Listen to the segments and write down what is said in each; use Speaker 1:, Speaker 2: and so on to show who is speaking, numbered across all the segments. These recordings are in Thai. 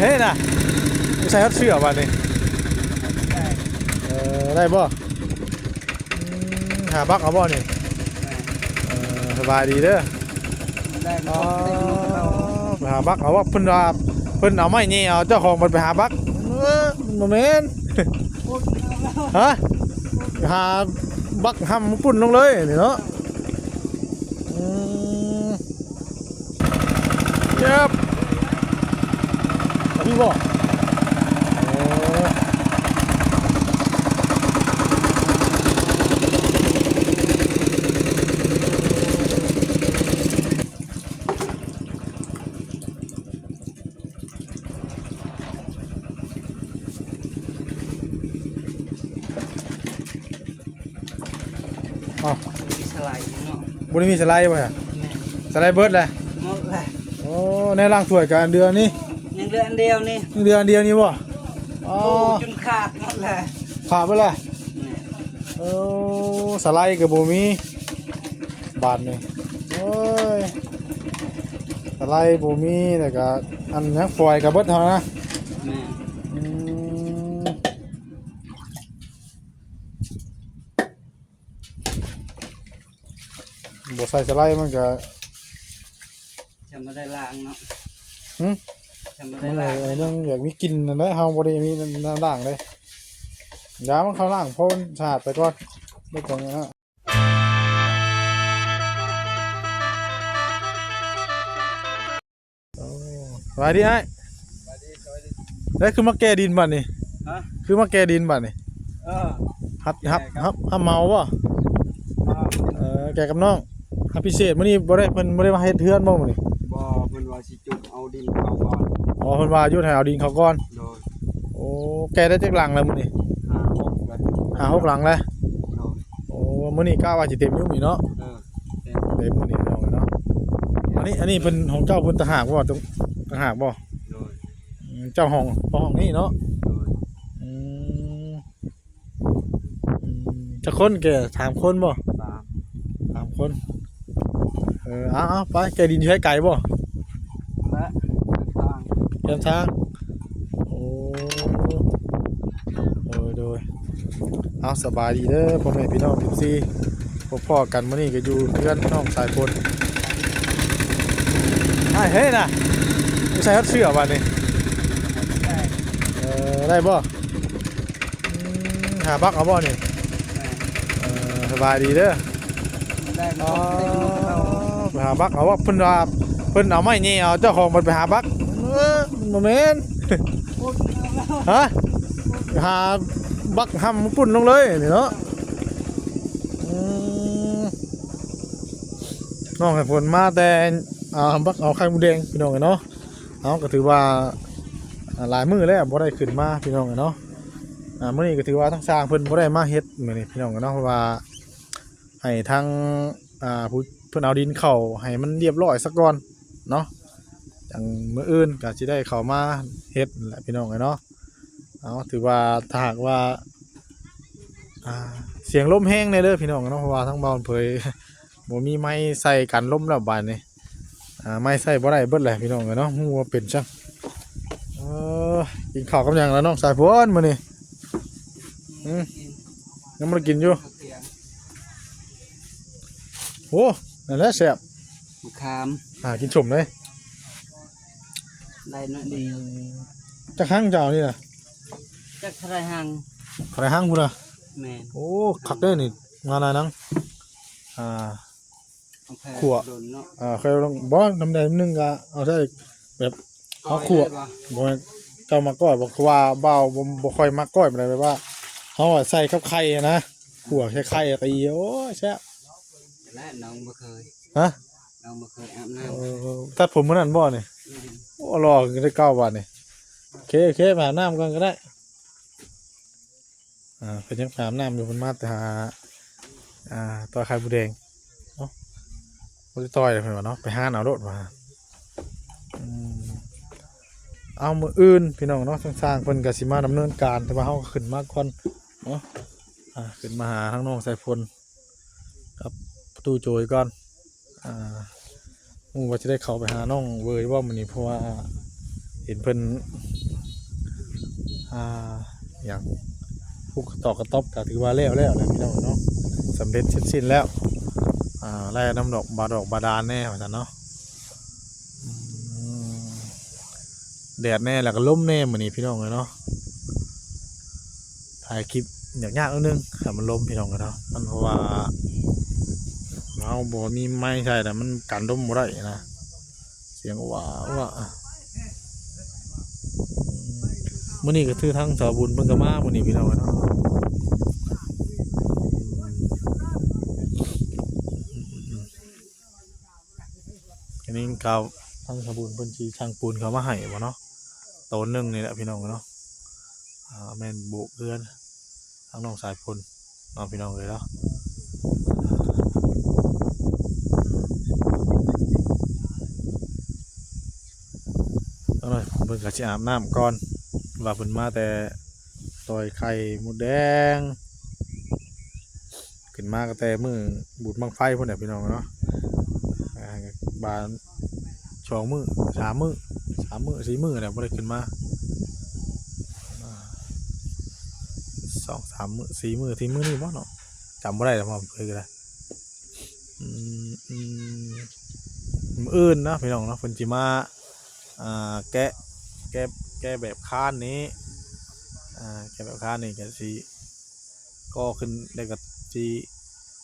Speaker 1: เฮ้ยนะใช่เขาเชื่อวันนี้เออได้บ่หาบักเอาบ่นี่เออสบายดีเด้อ
Speaker 2: ได้
Speaker 1: อ๋อไปหาบักเอาว่าเพิ่นว่าเพิ่นเอาไม้นี่เอาเจ้าของมันไปหาบักเออบ่แม่นฮะหาบักห้ำปุ่นลงเลยนี่เนาะอืมเจ็บเอาพี่บอกเออเอา
Speaker 2: มีสไลด์เนาะ
Speaker 1: บริมีสไลด์ป่ะ
Speaker 2: แม่
Speaker 1: สไลด์เบิร์ดเลย
Speaker 2: หมดเลย
Speaker 1: โอ้ในร่างถ้วยกับอันเดือนนี่
Speaker 2: ยังเหลืออันเดียวนี่
Speaker 1: เดือนเดียวนี่บ่อ๋อ
Speaker 2: โอ้จนขาดหมดเลย
Speaker 1: ขาดไปเลย
Speaker 2: แม่
Speaker 1: โอ้สไลด์กับบูมีบาทนี่โอ้ยสไลด์บูมีแต่ก็อันนี้ฝอยกับเบิดเท่านั้นนะ
Speaker 2: แม่
Speaker 1: อืมบ่ ใส่สไลด์มันก็
Speaker 2: จะมาได้ล้างเนาะ
Speaker 1: หึ
Speaker 2: จะมา
Speaker 1: มั
Speaker 2: ได้
Speaker 1: น
Speaker 2: ล้าง
Speaker 1: ไอ้เรื่องอยากมีกลินนั่นแหละเฮาบ่ได้มีน้ำด่างเลยยามันเข้าล่างเพราะมันสะอาดไปก่อนไม่ต้องนะโอ้สวัสดีไอ้ได้คือมาแก้ดินบัดนี่
Speaker 2: ฮะ
Speaker 1: คือมาแก้ดินบัดนี่
Speaker 2: เออ
Speaker 1: ฮับฮับฮับฮับเมาบ่
Speaker 2: มา
Speaker 1: เออแกกับน้อง ฮับพิเศษมื้อนี้บ่ได้เพิ่นบ่ได้มาเฮ็ดเทือนบ่มื้อนี้
Speaker 2: บ่เพิ่นว่าสิจุดเอาดินเข้าก่อน
Speaker 1: อ๋อเพิ่นว่าอยู่ให้เอาดินเขาก่อน
Speaker 2: โดย
Speaker 1: โอ้แกได้จักหลังแล้วมื้อนี้
Speaker 2: หาหกเลย
Speaker 1: หาหกหลังแล้ว
Speaker 2: โดย
Speaker 1: โอ้มื้อนี้กล้าว่าสิเต็มอยู่นี่เนาะ
Speaker 2: เออ
Speaker 1: เต็มมื้อนี้เอาไว้เนาะอันนี้อันนี้เป็นของเจ้าเพิ่นตะหากบ่ตรงตะหากบ่
Speaker 2: โดย
Speaker 1: อืมเจ้าห้องเจ้าห้องนี่เนาะ
Speaker 2: โดย
Speaker 1: อืมอืมจะคนแกถามคนบ่
Speaker 2: สาม
Speaker 1: ถามคนเออเอาเอาไปแกดินอยู่ให้ไกลบ่
Speaker 2: และทาง
Speaker 1: เดินทางโอ้โดยโดยเอาสบายดีเด้อพ่อแม่พี่น้องพี่ซีพบพ่อกันมื้อนี้ก็อยู่เพื่อนน้องสายฝนไอ้เฮ้ยน่ะไม่ใช่เขาเชื่อวันนี้
Speaker 2: ได้
Speaker 1: เออได้บ่อืมหาบักเอาบ่นี่
Speaker 2: แม่
Speaker 1: เออสบายดีเด้อ
Speaker 2: ได้
Speaker 1: อ๋อ
Speaker 2: เต็มเรา
Speaker 1: ไป หาบักเอาว่าเพิ่นว่าเพิ่นเอาไม้นี่เอาเจ้าของมันไปหาบักเออบ่แม่นฮะหาบักห้ำปุ่นลงเลยนี่เนาะอืมน้องให้ผลมาแต่อ่าบักเอาไข่มูแดงพี่น้องกันเนาะเอาก็ถือว่าหลายมือแล้วบ่ได้ขึ้นมาพี่น้องกันเนาะอ่ามื้อนี้ก็ถือว่าทั้งสร้างเพิ่นบ่ได้มาเฮ็ดมื้อนี้พี่น้องกันเนาะเพราะว่าให้ทางอ่าผู้ เพิ่อนเอาดินเข้าให้มันเรียบร้อยซะก่อนเนาะจังมื้ออื่นก็สิได้เข้ามาเฮ็ดแหละพี่น้องเนาะเอาถือว่าถ้าหากว่าเสียงลมแห้งในเด้อพี่น้องเนาะเพราะว่าทั้งเบาเผยบ่มีไม้ใส่กันลมแล้วบาดนี้อ่ไม้ใส่บ่ได้เบิดเลยพี่น้องเนาะฮู้ว่าเป็นจังกินข้าวกับยังแล้วน้องสายฝนมื้อนี้อืมยังบ่ได้กินอยู่
Speaker 2: เตีย
Speaker 1: โอ้ นั่นแหละแซ่บ
Speaker 2: มะขาม
Speaker 1: หากินชมเลย
Speaker 2: ได้น้อยเดียว
Speaker 1: จะข้างเจ้านี่นะ
Speaker 2: จักเท่าไรหัง
Speaker 1: ขายห้างกูนะ
Speaker 2: แม่น
Speaker 1: โอ้คักเด้อนี่งานอะไรนังอ่า
Speaker 2: เอาแพ
Speaker 1: ขั่ว
Speaker 2: โดนเนาะ
Speaker 1: อ่าเคยลองบ่น้ำแดงนิดนึงก็เอาใส่แบบเอาขั่ว
Speaker 2: ก้อยได้ปะ
Speaker 1: บ่ให้เจ้ามาก้อยบอกว่าเบาบ่บ่ค่อยมักก้อยปานใดแบบว่าเฮาอะใส่กับไข่อะนะขั่วแค่ไข่อะตีโอ้ยแซ่บ
Speaker 2: และน้องบ่เคย
Speaker 1: ฮะ
Speaker 2: น้องบ่เคยอาบน้
Speaker 1: เออตัดผมมื้อนั้นบ่นี่ำโอ้รอได้เก้าบาทนี่โอเคโอเคมาอาบน้ำก่อนก็ได้อ่าเป็นยังไปอาบน้ำอยู่บนมาแต่หาอ่าต่อยไข่บูแดงเนาะบ่ได้ต่อยเลยเพิ่นว่าเนาะไปห้านเอาโดดมาอืมเอามืออื่นพี่น้องเนาะทางสร้างเพิ่นก็สิมาดำเนินการแต่ว่าเฮาก็ขึ้นมาก่อนเนาะอ่าขึ้นมาหาทางน้องสายพลกับ ประตูโจยก่อนอ่ามูว่าจะได้เข้าไปหาน้องเวยว่ามันนี้เพราะว่าเห็นเพิ่นอ่าอย่างพวกตอกกระต๊อบก็ถือว่าแล้วแล้วแหละพี่น้องเนาะสำเร็จเสร็จสิ้นแล้วอ่าไล่น้ำดอกบาดอกบาดาลแน่ว่าซั่นเนาะอืมแดดแน่แล้วก็ลมแน่เหมือนนี้พี่น้องเลยเนาะถ่ายคลิปอยากยากนิดนึงถ้ามันลมพี่น้องกันเนาะมันเพราะว่า เราบ่มีไม้ใช่แต่มันกันลมได้นะ เสียงว่าว่ามื่อนี้ก็ถือทั้งสาวบุญเพิ่งก็มามื่อนี้พี่น้องเนาะอันนี้กาวทั้งสาวบุญเพิ่นชีช่างปูนเขามาให้บ่เนาะโตนหนึ่งนี่แหละพี่น้องเนาะอ่าแม่นโบกเพื่อนทั้งน้องสายพลน้องพี่น้องเลยเนาะ เอาหน่อยเพิ่นก็สิอาบน้ำก่อนว่าเพิ่นมาแต่ต่อยไข่หมดแดง ขึ้นมาก็แต่มือบูดบังไฟพุ่นน่ะพี่น้องเนาะอ่าบานสองมือสามมือสามมือสี่มือเนี่ยบ่ได้ขึ้นมาสองสามมือสี่มือที่มือนี่บ่เนาะจำบ่ได้แล้วพ่อเคยก็ได้อืมอืมมื้ออื่นนะพี่น้องเนาะเพิ่นสิมาอ่าแกะ แกะแกแบบค้านนี้อ่าแกะแบบค้านนี่ก็สิก็ขึ้นได้กับสิ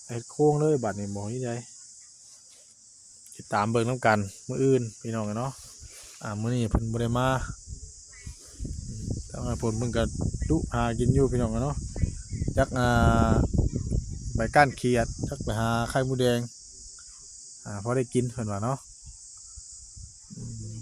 Speaker 1: เฮ็ดโค้งเลยบัดนี้บ่มีใจติดตามเบิ่งนํกันมืออื่นพี่น้องกันเนาะอ่ามื้อนี้เพิ่นบ่ได้มาอืมแต่ว่าเพิ่นเพิ่นก็ดุหากินอยู่พี่น้องกันเนาะจักอ่าใบก้านเขียดจักไปหาไข่มดแดงอ่าพอได้กินเพิ่นว่าเนาะอืม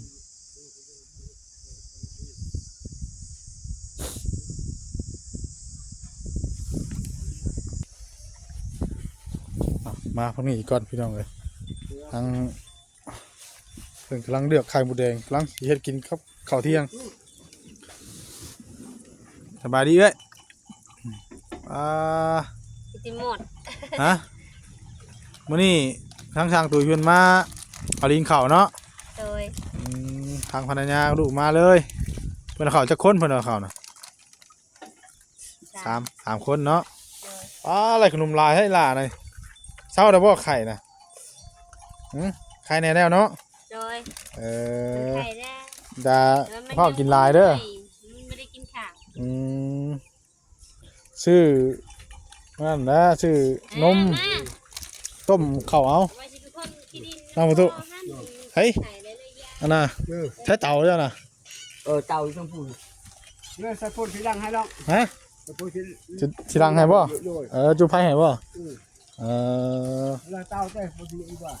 Speaker 1: อะ มาพวกนี้อีกก่อนพี่น้องเลยทางเพิ่นกำลังเลือกไข่หมูแดงกำลังสิเฮ็ดกินครับข้าวเที่ยง สบายดีเอ้ยอ่า
Speaker 3: ติหมด
Speaker 1: ฮะมื้อนี้ทางช่างตุยเพิ่นมาเอาลิงข้าวเนาะ
Speaker 3: โดย
Speaker 1: อืมทางภรรยาลูกมาเลย เพิ่นเอาข้าวจักคนเพิ่นเอาข้าวน่ะสามสามคนเนาะ
Speaker 3: โดย
Speaker 1: อ้าอะไรขนมลายให้หล่าหน่อย เศร้าแต่บ่ไข่นะหืมไข่แน่แล้วเนาะ
Speaker 3: โดย
Speaker 1: เอ
Speaker 3: มัน
Speaker 1: อ
Speaker 3: ไข่ได้
Speaker 1: ดา
Speaker 3: แล้วมั
Speaker 1: พ่อกินลายเด้อ
Speaker 3: มันไม่ได้กินข่าว
Speaker 1: อืมชื่อนั่นนะชื่อนม
Speaker 3: อ่า
Speaker 1: ต้มข้าวเอา
Speaker 3: ไว้สิทุกคนที่ดิน
Speaker 1: เอามาตุเฮ้ย
Speaker 3: ใส่ได้เลยยา
Speaker 1: อันน่ะใช้เตาเด้อน่ะ
Speaker 2: เออเต่าชมพูเนี่ยใส่พ่นสีดังให้น้อง
Speaker 1: ฮะ
Speaker 2: ใส่พ่นสี
Speaker 1: สิสิรังให้บ่
Speaker 2: โดย
Speaker 1: เออจุไผให้บ่
Speaker 2: อืม
Speaker 1: เออ
Speaker 2: แล้วเต่าใส่พ่นสีอีกว่า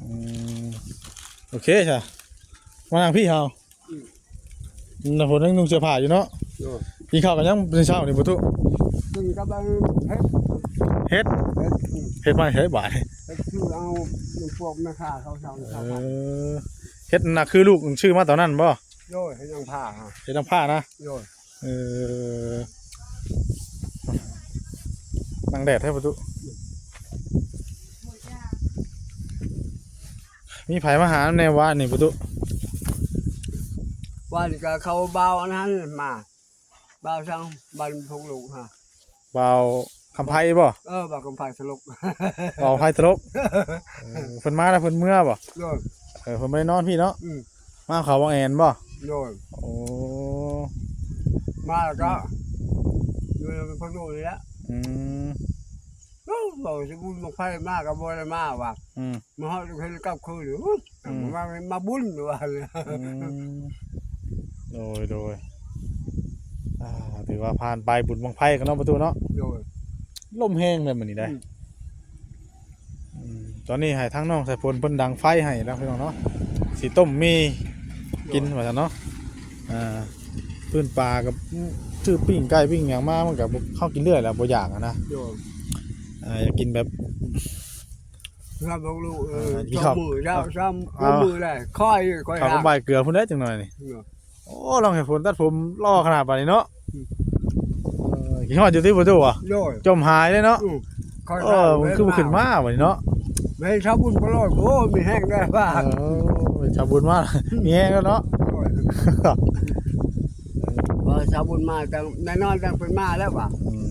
Speaker 1: อืมโอเคจ้ะมานั่งพี่เฮาอืมแล้วผมยังนุ่งเสื้อผ้าอยู่เนาะ
Speaker 2: โดย
Speaker 1: กินข้าวกันยังเป็นเช้านี่บ่ตุ
Speaker 2: ซึ่งกำลังเฮ็ด
Speaker 1: เฮ็ด
Speaker 2: เฮ็ดอืม
Speaker 1: เฮ็ดมาเฮ็ดบาด
Speaker 2: เฮ็ดคือเอาพวกแม่ค้าเขาเช่า
Speaker 1: เอ
Speaker 2: เขา
Speaker 1: อเฮ็ดน่ะคือลูกชื่อมาตอนนั้นบ่
Speaker 2: โดยให้ยังผ้าฮะ
Speaker 1: เฮ็ดน้ำผ้านะ
Speaker 2: โดย
Speaker 1: เออ นั่งแดดให้ประตูมีไผมาหาในว่านี่ประตู
Speaker 2: ว่านี่ก็เขาเบาอันนั้นมาเบาช่างบันพงลูกฮะ
Speaker 1: เบาคำไพ่บ่
Speaker 2: เออบักกำไฟสลก
Speaker 1: เบาไพ่ตลกเออเพิ่นมาแล้วเพิ่นเมื่อบ่
Speaker 2: โดย
Speaker 1: เออเพิ่นไม่ได้นอนพี่เนาะ
Speaker 2: อืม
Speaker 1: มาเขาบางแอนบ่
Speaker 2: โดย
Speaker 1: โอ้
Speaker 2: มาแล้วก็อยู่ในพงลูกนี่แหละ
Speaker 1: อืม
Speaker 2: โอ้บอกสิบุญมาไฟมากกับบ่ได้มาว่ะ
Speaker 1: อืม
Speaker 2: มาเฮาเฮ็ดกับคืนอยู่
Speaker 1: อืม
Speaker 2: มามาบุญว่าเลย
Speaker 1: อืมโดยโดยอ่าถือว่าผ่านไปบุญบังไพ่กันเนาะประตูเนาะ
Speaker 2: โดย
Speaker 1: ลมแห้งเลยมันนี่ได้
Speaker 2: อืม
Speaker 1: อืมตอนนี้ให้ทั้งน้องใส่พลเพิ่นดังไฟให้แล้วพี่น้องเนาะสีต้มมีกินว่าซั่นเนาะอ่าพื้นปลากับ ชื่อปิ้งไก่ปิ้งหยังมามันก็บ่เข้ากินเรื่อยแล้วบ่อยากอะนะ
Speaker 2: โดย
Speaker 1: อ่าอยากกินแบบ
Speaker 2: ครับพงลูกเออ
Speaker 1: อ่าที่
Speaker 2: ส
Speaker 1: เขา
Speaker 2: องมือเจ้าซ้ำ
Speaker 1: เอา
Speaker 2: มือเลยค่อยค่อย
Speaker 1: ข้าว
Speaker 2: หา
Speaker 1: กับใบเกลือพุ่นได้จังหน่อยนี่
Speaker 2: เออ
Speaker 1: โอ้ลองให้ฝนตัดผมรอขนาดปานนี้เนาะ
Speaker 2: อืม
Speaker 1: เออกินฮอดอยู่ที่ประตูอะ
Speaker 2: โดย
Speaker 1: จมหายเลยเนาะ
Speaker 2: อืมค่อย
Speaker 1: เออมันคือบ่ขึ้นมาบัดนี้เนาะ
Speaker 2: ไม่ให้ชาวบุญพลอดโอ้มีแห้งได้บ้า
Speaker 1: เออชาวบุญมากมีแห้งแล้วเนาะ
Speaker 2: โดย พอชาวบุญมาจังแน่นอนจังเป็นมาแล้วว่ะ
Speaker 1: อืม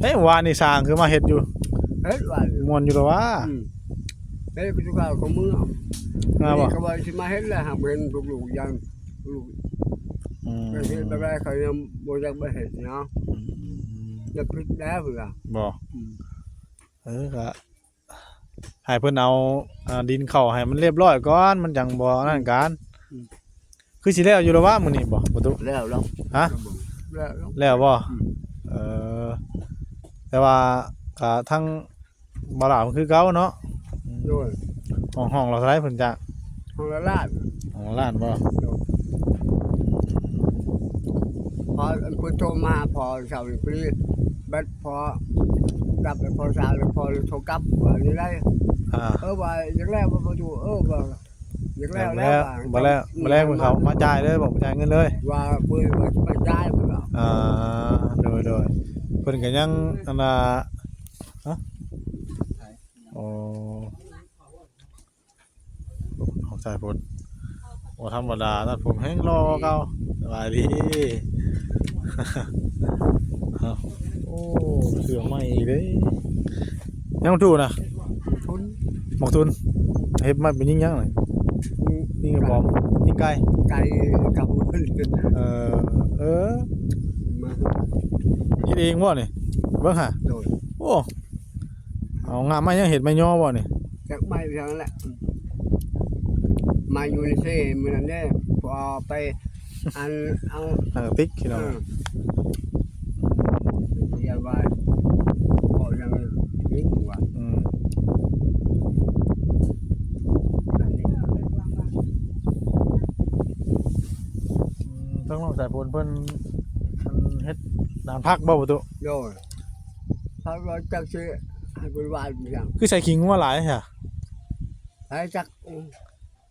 Speaker 1: เฮ้ยวานนี่สร้างคือมาเฮ็ดอยู่
Speaker 2: เฮ็ดว่า
Speaker 1: ม่วนอยู่แล้ววะ
Speaker 2: อืมเฮ็ดก็ทุกข้าวของมึง
Speaker 1: มาบ่
Speaker 2: ก็ว่าสิมาเฮ็ดแล้วหาเป็นลูกๆยังลูก
Speaker 1: อืม
Speaker 2: เฮ็ดแบบไรเขายังบ่อยากไปเฮ็ดเนาะจะพิดแล้วเพิ่นอะ
Speaker 1: บ่เออก็ให้เพิ่นเอาอ่าดินเข้าให้มันเรียบร้อยก่อนมันจังบ่นั่นกัน คือสิแล้วอยู่แล้ววะมื้อนี้บ่ประตู
Speaker 2: แล้วแล้ว
Speaker 1: ฮะ
Speaker 2: แล้วแล้ว
Speaker 1: แล้วบ่
Speaker 2: อืม
Speaker 1: เออแต่ว่าก็ทั้งบ่าวหลามันคือเก่าเนาะ
Speaker 2: โดย
Speaker 1: ห้องห้องเราเท่าไหร่เพิ่นจ้าง
Speaker 2: ของละลาด
Speaker 1: ห้องล้านบ่
Speaker 2: พอคุณโทรมาพอเสาร์นี้พอดีบัดพอรับไปพอสาวแล้วพอโทรกลับว่านี่ได้
Speaker 1: อ่า
Speaker 2: เออว่าอย่างแรกว่าประตูเออว่า อย่างแร
Speaker 1: แล้ว
Speaker 2: ก
Speaker 1: แล้วบ่แล้วบ่แล้วเพิ่นเขามาจ่ายเลยบอกมาจ่ายเงินเลย
Speaker 2: ว่าเพิ่นว่ามาย้ายเพิ่นว่า
Speaker 1: อ่าโดยโดยเพิ่นก็ยังอันน่ะฮะโอ้ของสายฝนบ่ธรรมดาตัดผมแห้งรอเก่าสบายดีเอ้าโอ้เสือใหม่อีกเด้ยังถูนะ
Speaker 2: ทุน
Speaker 1: หมอกทุนเฮ็ดมาเป็นยิ่งยังเลย นี่ก็บอมนี่ไก่
Speaker 2: ไก่กับเพิ่น
Speaker 1: เออเออ
Speaker 2: มา
Speaker 1: เฮ็ดเองบ่นี่เบิ่งหา
Speaker 2: โดย
Speaker 1: โอ้เอางามมายังเห็ดไม่ย่อบ่นี่
Speaker 2: จากไม้เท่านั้นแหละมาอยู่ในเซ่มื้อนั้นเด้พอไปอันเอา
Speaker 1: หนังกระติกพี่
Speaker 2: เอ
Speaker 1: น้อง
Speaker 2: อเรียนว่าพอยังนี่ว่า
Speaker 1: อืมต้อ งลองใส่ผลเพิ่นมันเฮ็ดนานพักบ่ประตู
Speaker 2: โดยเขาก็จักสิให้บริวารอย่าง
Speaker 1: คือใส่ขิงงัวหลายใช่
Speaker 2: ให้จัก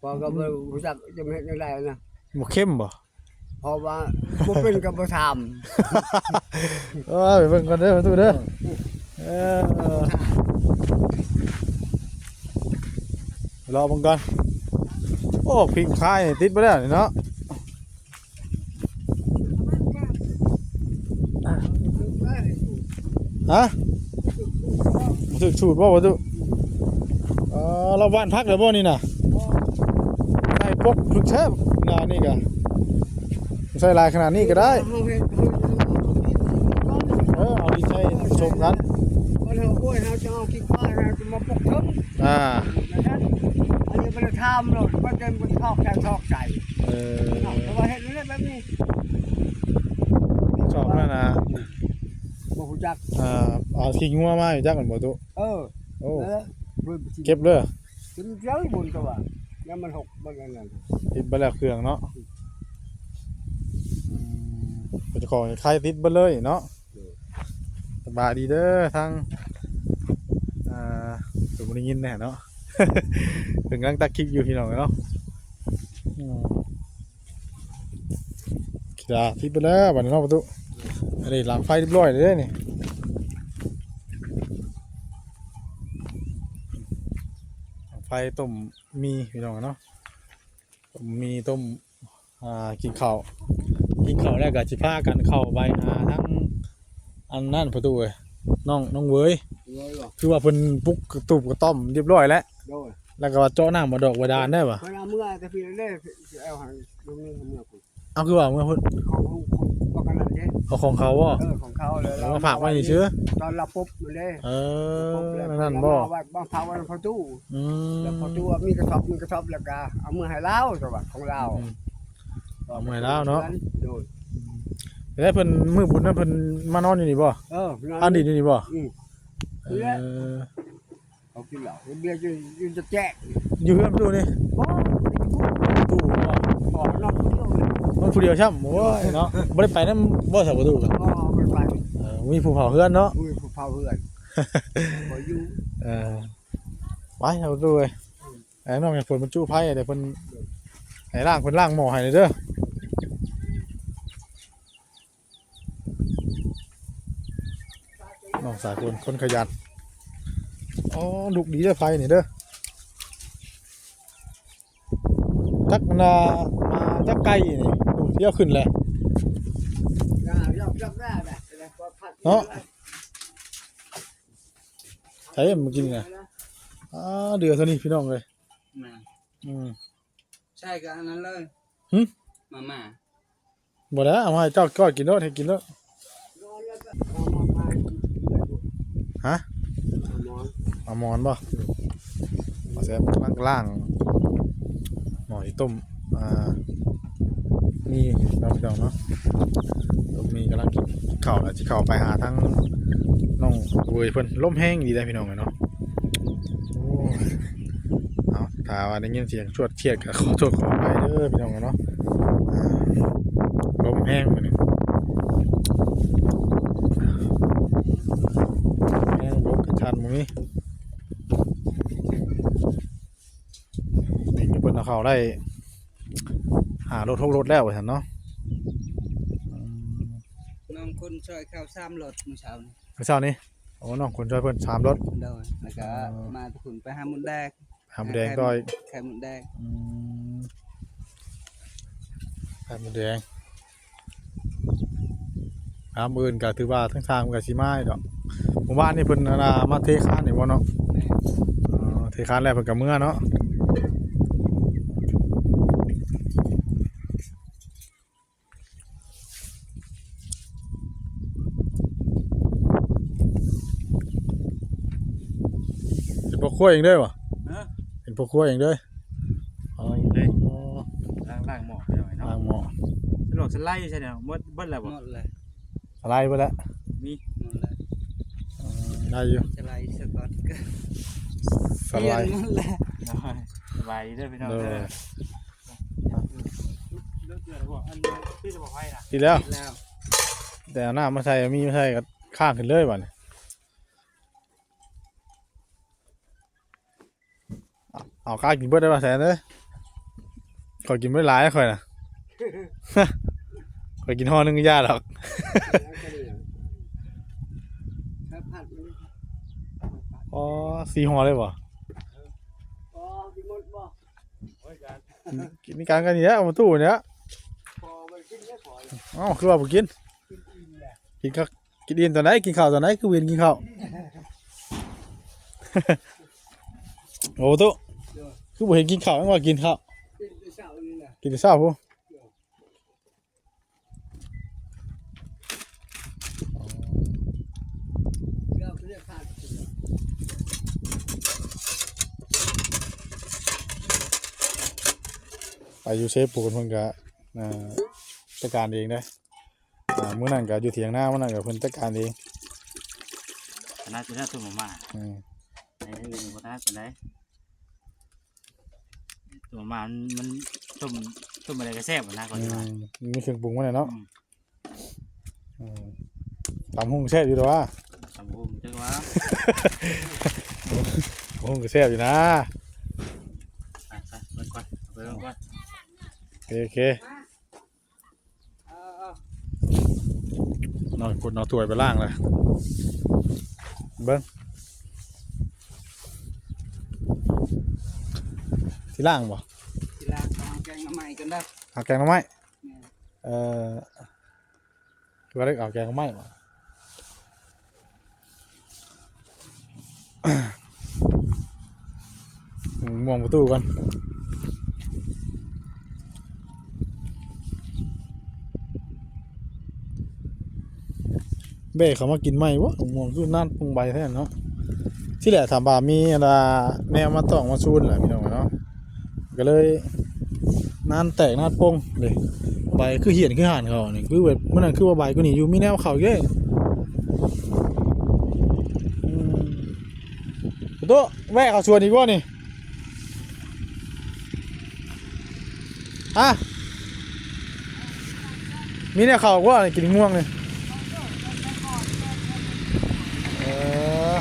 Speaker 2: พอก็บ่รู้จักจะไม่เฮ็ดจังไดนะ
Speaker 1: บ่เข้มบ่
Speaker 2: เพราะว่าบ่เป็นก็บ่ทำ
Speaker 1: เออไปเบิ่งก่อนเด้อประตูเด้อเออรอเบิ่งก่อนโอ้พิงคายติดไปแล้วนี่เนาะ ฮะถึกสูตรบ่ประตูเออเราบ้านพักแล้วบ่นี่น่ะใส่ปกถึกแช่งานนี่กะใส่ลายขนาดนี้ก็ได้เออเอาดีใส่ชมกัน
Speaker 2: เฮาป่วยเฮาจะเอาขี้ควายเฮาจะมาปกทึบ
Speaker 1: อ่า
Speaker 2: อันนี้บ่ได้ทำหรอกมันจะมันทอกใจทอกใจ
Speaker 1: เออ
Speaker 2: แต่ว่าเฮ็ดเรื่องแบบนี้
Speaker 1: ชอบมากนะ
Speaker 2: จัก
Speaker 1: อ่าเอาขี้งัวมาอยู่จักกันบ่ตุ
Speaker 2: เออ
Speaker 1: โอ้
Speaker 2: แล้วบ่สิ
Speaker 1: เก็บเด้อ
Speaker 2: กินเจ้าบุญก็ว่าแล้วมันหกบ่นั่นน่ะ
Speaker 1: ติดไปแล้วเครื่องเนาะอืมก็จะขอให้ใครติดเบ่เลยเนาะสบายดีเด้อทางอ่าผมบ่ได้ยินแน่เนาะถึงกำลังตักคลิกอยู่พี่น้องเนาะอืมขีดาติดไปแล้วบัดนี้เนาะประตูอันนี้หลังไฟเรียบร้อยเลยเด้อนี่หลัง ไฟต้มมีพี่น้องเนาะต้มมีต้มอ่ากินข้าวกินข้าวแล้วก็สิพากันเข้าไปหาทั้งอันนั่นประตูเอ้ยน้องน้องเว้ย
Speaker 2: โดยบ่
Speaker 1: คือว่าเพิ่นปลุกกระตุบกระต้อมเรียบร้อยแล้ว
Speaker 2: โดย
Speaker 1: แล้วก็ว่าเจาะน้ำมาดอกบาดาลได้ปะ
Speaker 2: เพิ่นเอาเมื่อแต่พี่เด้สิเอาให้ลงนี่เมื่อกู
Speaker 1: เอาคือว่าเมื่อเพิ่น
Speaker 2: ของ เด้
Speaker 1: เอาของเขาบ่
Speaker 2: เออของเขาเลย
Speaker 1: เอามาฝากไว้เชื้อ
Speaker 2: ตอนเราปุ๊บมันเด้
Speaker 1: เอ
Speaker 2: ปุ๊บ
Speaker 1: อ
Speaker 2: แล้ว
Speaker 1: นั่นบ่
Speaker 2: เอาไว้บางเผาไว้ในประตู
Speaker 1: อืม
Speaker 2: แล้วประตูมีกระสอบมีกระสอบแล้วก็เอามือให้เราตัวว่าของเรา
Speaker 1: อืมเอามือให้เราเนาะ
Speaker 2: โดย
Speaker 1: แล้วเพิ่นมื้อบุญนั้นเพิ่นมานอนอยู่นี่บ่
Speaker 2: เออ
Speaker 1: อันดีอยู่นี่บ่
Speaker 2: อืม
Speaker 1: เอ
Speaker 2: นี่แหละ
Speaker 1: อ
Speaker 2: เขากินเหล้าเบียร์อยู่อยู่จะแจก
Speaker 1: อยู่เพื่อนประตูนี่
Speaker 2: บ่
Speaker 1: ประตูบ่
Speaker 2: บ่นอกเที่ยวเลย
Speaker 1: มันผู้เดียวช่ำโอ้ยเนาะบ่ได้ไปนำบ่สักประตูกัน
Speaker 2: บ่ไปไป
Speaker 1: เออมีผู้เผาเฮือนเนาะ
Speaker 2: อุ้ยผู้เผาเพื่อนบ่อยู่
Speaker 1: เออไปเอาประตูเอ้ยไอ้น้องอย่าฝนมันจู้ไผเดี๋ยวเพิ่นให้ล้างเพิ่นล้างหม้อให้เด้อน้องสายคนคนขยันอ๋อลูกดีเด้อไฟนี่เด้อจักนามาจักไก่นี่โอ้ เที่ยวขึ้นเลย
Speaker 2: ย่ายอกยอกได้แบบเลยพอผัด
Speaker 1: เนาะใช้มันกินไงอ่าเดือดเท่านี้พี่น้องเลย
Speaker 4: มา
Speaker 1: อืม
Speaker 4: ใช่ก็อันนั้นเลย
Speaker 1: หึ
Speaker 4: มาม่า
Speaker 1: บ่แล้วเอามาให้เจ้าก็กินแล้วให้กินแล้วฮะเอาหมอนบ่มาแซ่บล่างล่างหน่อยต้มอ่า นี่เราพี่น้องเนาะต้มมีกำลังกินข้าแล้วที่เข้าไปหาทั้งน้องเวยเพิ่นล่มแห้งดีได้พี่น้องเลยเนาะเอาถ้าว่าได้ยินเสียงชวดเชียดก็ขอโทษขออภัยเด้อพี่น้องเนาะอ่าลมแห้งมื้อนี้แห้งบกกระชันมื้อนี้นี่เพิ่นเอาเข้าได้ารถทกรถแล้วว่าซั่นเนาะอืม
Speaker 4: น้องคนช่วยข้าวซ้ำรถเมื่อเช้านี้
Speaker 1: เมื่อเช้านี้โอ้น้องคนช่วยเพิ่นสามรถ
Speaker 4: โดยแล้วก็
Speaker 1: อ๋อ
Speaker 4: มาทุกคนไปหาหมุนแดง
Speaker 1: หามแดงก้อย
Speaker 4: ไข่หมุนแดง
Speaker 1: อืมหามแดงหามอื่นก็ถือว่าทั้งทางมันก็สิมาดอกหมู่บ้านนี่เพิ่นน่ะมาเทคานนี่บ่เนาะอ๋อเทคานแล้วเพิ่นก็เมื่อเนาะเป็ นพวกครัวเองเด้อบ่
Speaker 5: เออ
Speaker 1: เป็นพวกครัวเองเด้ออ๋อ
Speaker 5: ล้างล้างหม้อไปหน่อยเนาะ
Speaker 1: ล้างหม้อ
Speaker 5: สลวกสไลด์ใช่ไหมหมดเบิ้ลแล้วบ่
Speaker 4: หมดเลย
Speaker 1: อะไรไปแล้ว
Speaker 5: มี
Speaker 4: หมดเลย
Speaker 1: อืมได้อยู่
Speaker 4: จะไล่สกอตก็
Speaker 1: สไลด์
Speaker 4: เปลี่ยนหมดเลย
Speaker 5: สบายดีเด้อพี่น้อง
Speaker 1: เด้
Speaker 5: เด้
Speaker 1: อ
Speaker 5: อเลิกเดือดแล้วบ่อันที่จะบอกให้นะ
Speaker 1: ดีแล้ว
Speaker 4: แล้ว
Speaker 1: แต่เอาหน้ามาใส่มีมาใส่ก็ข้างขึ้นเลยบ่เนี่ย เอาเอาข้าวกินเบิดได้ป่ะแสนเอ้ยขอยกินไม่หลายนะข่อยน่ะข่อยกินห่อหนึงก็ยาดอก
Speaker 2: ถ้าผัดมัน
Speaker 1: อ๋อสี่ห่อเลยบ่
Speaker 2: อ๋อกินหมดบ่
Speaker 1: กินนี่การกันนี่แหละเอามาตู้เนี่ย
Speaker 2: พอมันกินไม่พอ
Speaker 1: เอ้าคือว่าบ่กิน กินข้าวกินอิ่มตอนไหนกินข้าวตอนไหนคือเวียนกินข้าวโอ้ตู้ คือบ่เห็นกินข้าวยังว่ากินข้าว
Speaker 2: กินแต่เช้านี่แหละ
Speaker 1: กินแต่เช้าพู้
Speaker 2: เดี๋ยวเรียกผัด
Speaker 1: ไปอยู่เชฟปูนเพิ่นก็อ่าจัดการเองได้อ่ามื้อนั้นก็อยู่เถียงหน้ามื้อนั้นก็เพิ่นจัดการเอง
Speaker 5: คณะจะได้ตัวมาม่า
Speaker 1: อืม
Speaker 5: ไอ้นี่บ่ทันปานใด ตัวมาม่ามันมันต้มต้มอะไรก็แซ่บนะก่อน
Speaker 1: อื
Speaker 5: ดีกว่าม
Speaker 1: มีเครื่องปรุงมาแล้วเนาะ
Speaker 5: อืม
Speaker 1: อืมตำหุ่งแซ่บอยู่ดอกว่า
Speaker 5: ตำบูมจังว่า
Speaker 1: หุ่งก็แซ่บอยู่นะ
Speaker 5: ไปไปเบิ่งก่อนไปเบิ่งก่อน
Speaker 1: โอเคโอเค
Speaker 4: เอาเอา
Speaker 1: นอนคนนอนถ้วยไปล่างเลยเบิ้ง ที่ล่างบ่
Speaker 4: ทีหลางเอาแกงมาใหม่กันได้
Speaker 1: เอาแกงหน่อไม้
Speaker 4: เนี่ย
Speaker 1: เอ่อก็ได้เอาแกงหน่อไม้บ่อืมมองประตูกันเบ้เขามากินไหมวะมองดูนั่นปรุงใบแท้เนาะที่แหละถามบ่ามีอะไรแนวมาต้องมาชูนแหละพี่น้องเนาะ ก็เลยนั่นแตกนั่นปงเลยใบคือเหียนคือห่านเขานี่คือแบบมันนั่นคือว่าใบกูนี่อยู่มีแนวเขาเยอะอืมประตัวแวะเขาชวนอีกว่านี่ฮะมีเนี่ยเขาว่ากินม่วงเลยเออ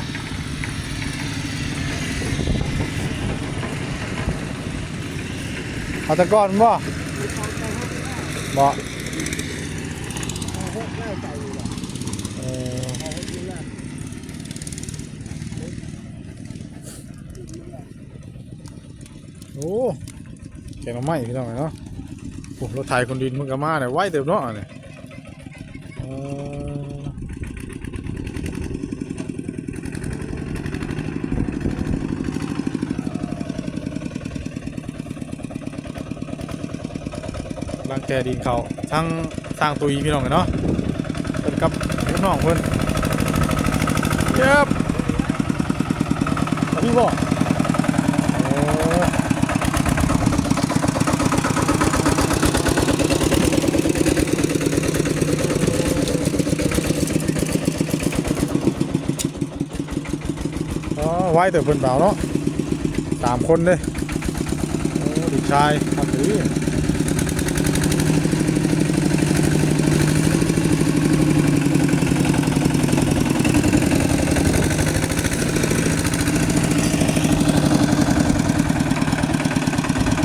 Speaker 1: เอาตะก้อนบ่บ่เออโอ้งหน่อไม้พี่น้องเนาะโอ้รถไถคนดินมันก็มาเนี่ยไวเติบเนาะเนี่ย เออร่างแกดินเขาทั้งสร้างตุยพี่น้องเนาะเพิ่นกับพี่น้องเพิ่นเย็บพี่บอกโอ้อ๋อไว้แต่เพิ่นเปล่าเนาะสามคนเลยโอ้ด็กชายทำดี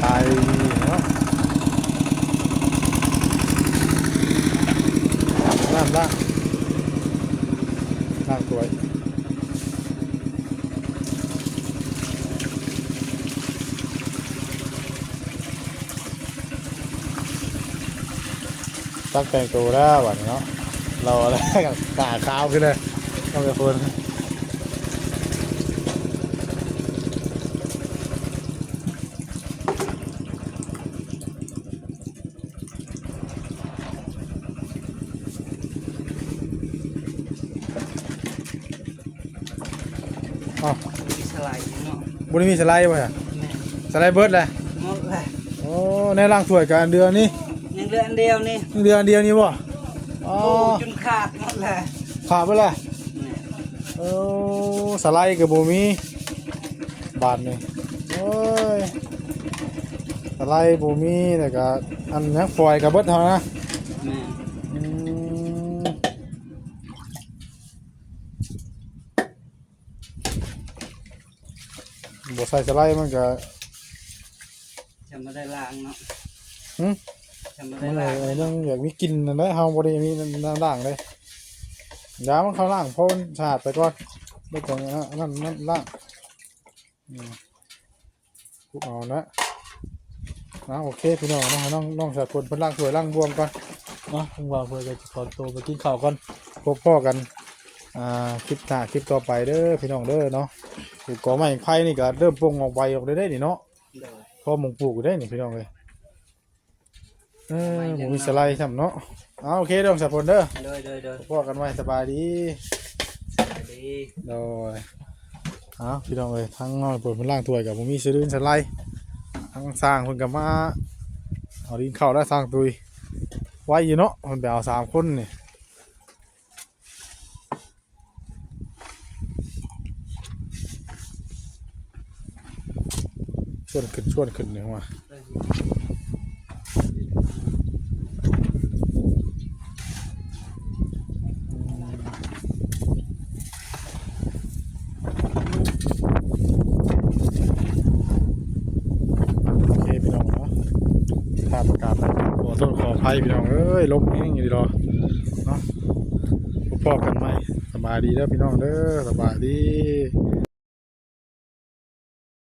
Speaker 1: ตายเนาะล่างล่างล่างสวย ตั้งแต่งตัวแล้ววันนี้เนาะเราอะไรกับกาขาวขึ้นเลยต้องไปคนอ๋อ
Speaker 4: มีสไลด์เนาะ
Speaker 1: บุญมีสไลด์ป่ะ
Speaker 4: แม่
Speaker 1: สไลด์เบิร์ดเลย
Speaker 4: หมดเลย
Speaker 1: โอ้ในร่างสวยกับอันเดือนนี้
Speaker 4: ยัง เหลืออันเดียวนี่
Speaker 1: เดือนเดียวนี้ป่ะอ๋อ
Speaker 4: โอ้จนขาดหมดเลย
Speaker 1: ขาดไปเลย
Speaker 4: แม่
Speaker 1: โอ้สไลด์กับบูมีบาทนี่โอ้ยสไลด์บูมีแต่ก็อันนี้ฟอยกับเบิดเท่านั้นนะ
Speaker 4: แม่
Speaker 1: อืมบ่ใส่สไลด์มันก็
Speaker 4: จะไม่ได้ล้างเนาะ
Speaker 1: หึ
Speaker 4: จะไม่
Speaker 1: มั
Speaker 4: ได้
Speaker 1: น
Speaker 4: ล้าง
Speaker 1: ไอ้เรื่องอยากมีกลินนั่นแหละเฮาบ่ได้มีน้ำล้างเลยยามันเข้าล้างเพราะมันสะอาดไปก่อนไม่ต้องอันนั่นนั่นล้างอืมกูเอานะนะโอเคพี่น้องนะน้องน้องสาวคนเพิ่นล้างถ้วยล้างบวมก่อนเนาะผมว่าเพื่อจะขอตัวไปกินข้าวก่อนพบพ่อกันอ่าคลิปหน้าคลิปต่อไปเด้อพี่น้องเด้อเนาะปลูกกอไม้ไผ่นี่ก็เริ่มปลงออกใบออกได้ได้นี่เนาะ
Speaker 4: เดี๋ยว
Speaker 1: พอหมงปลูกได้นี่พี่น้องเลย เออหมูมีสไลด์ทำเนาะเอาโอเคเด้อสาวคนเด้อ
Speaker 4: โดยโดยโดย
Speaker 1: พ่อกันไว้สบายดี
Speaker 4: สวัสดี
Speaker 1: โดยเอาพี่น้องเลยทั้งน้อยเปิดเป็นล่างถ้วยกับผมมีสะดืนสไลด์ทั้งสร้างคนกับมาเอาดินเข้าแล้วสร้างตุยไว้อยู่เนาะมันไปเอาสามคนนี่ชวนขึ้นชวนขึ้นเนี่ยว่า โอเคพี่น้องเนาะภาพอากาศนะขอโทษขออภัยพี่น้องเอ้ ยลมแห้งอยู่ดีรอเนาะพอกันไหมสบายดีเด้อพี่น้องเด้อสบายดี